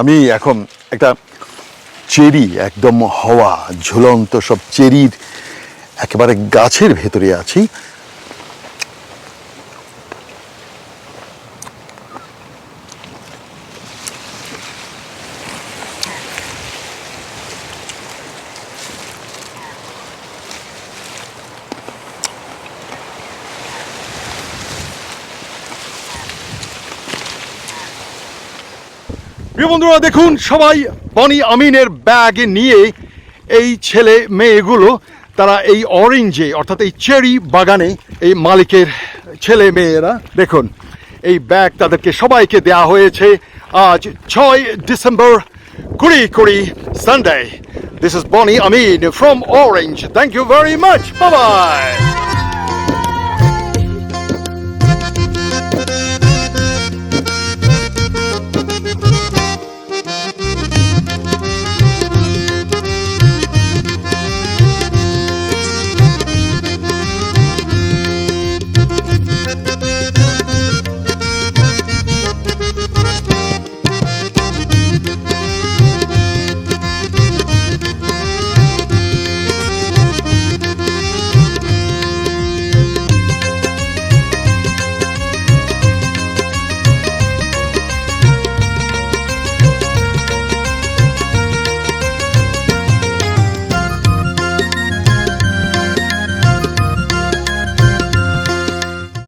আমি এখন একটা চেরি একদম হওয়া ঝুলন্ত সব চেরির একেবারে গাছের ভেতরে আছি। প্রিয় বন্ধুরা, দেখুন, সবাই বনি আমিনের ব্যাগ নিয়ে এই ছেলে মেয়েগুলো, তারা এই অরেঞ্জে, অর্থাৎ এই চেরি বাগানে এই মালিকের ছেলে মেয়েরা, দেখুন, এই ব্যাগ তাদেরকে সবাইকে দেয়া হয়েছে আজ ছয় ডিসেম্বর, কুড়ি কুড়ি Sunday this is Boni Amin from Orange thank you very much bye